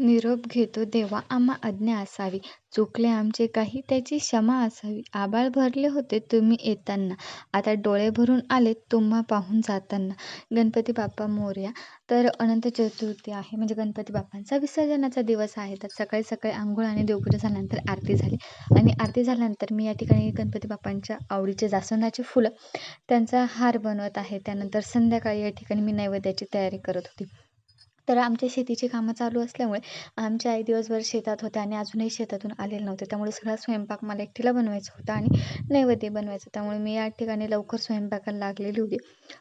निरोप घेतो देवा आम्हा आज्ञा असावी. चुकले आमचे काही त्याची क्षमा असावी. आबाळ भरले होते तुम्ही येताना. आता डोळे भरून आले तुम्हा पाहून जाताना. गणपती बाप्पा मोर्या. तर अनंत चतुर्थी आहे. म्हणजे गणपती बाप्पांचा विसर्जनाचा दिवस आहे. तर सकाळी सकाळी आंघोळ आणि देवपूजा झाल्यानंतर आरती झाली. आणि आरती झाल्यानंतर मी या ठिकाणी गणपती बाप्पांच्या आवडीचे जास्वंदाचे फुलं त्यांचा हार बनवत आहे. त्यानंतर संध्याकाळी या ठिकाणी मी नैवेद्याची तयारी करत होती. तर आमच्या शेतीची कामं चालू असल्यामुळे आमच्या आई दिवसभर शेतात होत्या आणि अजूनही शेतातून आलेले नव्हते. त्यामुळे सगळा स्वयंपाक मला एकटीला बनवायचा होता आणि नैवेद्य बनवायचं त्यामुळे मी या ठिकाणी लवकर स्वयंपाकाला लागलेली होती.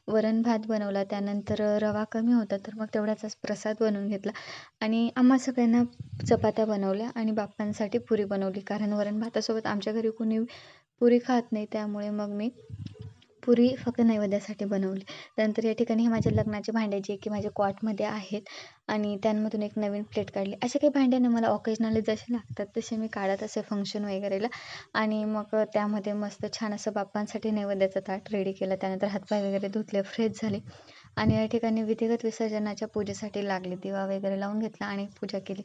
वरण भात बनवला त्यानंतर रवा कमी होता तर मग तेवढ्याचाच प्रसाद बनवून घेतला आणि आम्हा सगळ्यांना चपात्या बनवल्या आणि बाप्पांसाठी पुरी बनवली. कारण वरण भातासोबत आमच्या घरी कोणी पुरी खात नाही त्यामुळे मग मी पुरी फक्त नैवेद्यासाठी बनवली. त्यानंतर या ठिकाणी हे माझ्या लग्नाचे भांडे जे की माझ्या कॉटमध्ये आहेत आणि त्यांमधून एक नवीन प्लेट काढली. अशा काही भांड्याने मला ऑकेजनली जसे लागतात तसे मी काढत असे फंक्शन वगैरेला. आणि मग त्यामध्ये मस्त छान असं बाप्पांसाठी नैवेद्याचा ताट रेडी केलं. त्यानंतर हातपाय वगैरे धुतले फ्रेश झाले. आणि या ठिकाणी विधिगत विसर्जनाच्या पूजेसाठी लागली. दिवा वगैरे लावून घेतला आणि पूजा केली.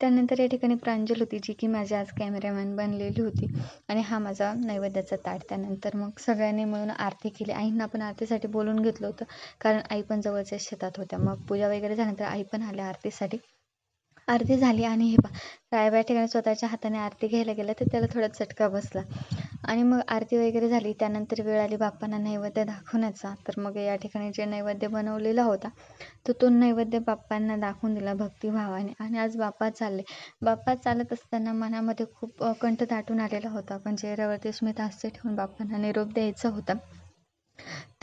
त्यानंतर या ठिकाणी प्रांजल होती जी की माझी आज कॅमेरामॅन बनलेली होती. आणि हा माझा नैवेद्याचा ताट. त्यानंतर मग सगळ्यांनी मिळून आरती केली. आईंना पण आरतीसाठी बोलून घेतलं होतं कारण आई पण जवळच्या शेतात होत्या. मग पूजा वगैरे झाल्यानंतर आई पण आल्या आरतीसाठी. आरती झाली आणि हे पा रायबा ठिकाणी स्वतःच्या हाताने आरती घ्यायला गेलं तर त्याला थोडा चटका बसला. आणि मग आरती वगैरे झाली. त्यानंतर वेळ आली बाप्पांना नैवेद्य दाखवण्याचा. तर मग या ठिकाणी जे नैवेद्य बनवलेला होता तर तो नैवेद्य बाप्पांना दाखवून दिला भक्तिभावाने. आणि आज बाप्पा चालले. बाप्पा चालत असताना मनामध्ये खूप कंठ दाटून आलेला होता. पण चेहऱ्यावरती स्मित हास्य ठेवून बाप्पांना निरोप द्यायचा होता.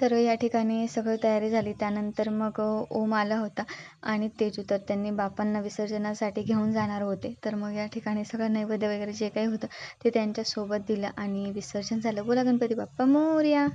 तर या ठिकाणी सगळं तयारी झाली. त्यानंतर मग ओम आला होता आणि तेजू तर त्यांनी बापांना विसर्जनासाठी घेऊन जाणार होते. तर मग या ठिकाणी सगळं नैवेद्य वगैरे जे काही होतं ते त्यांच्यासोबत दिलं आणि विसर्जन झालं. बोला गणपती बाप्पा मोर्या!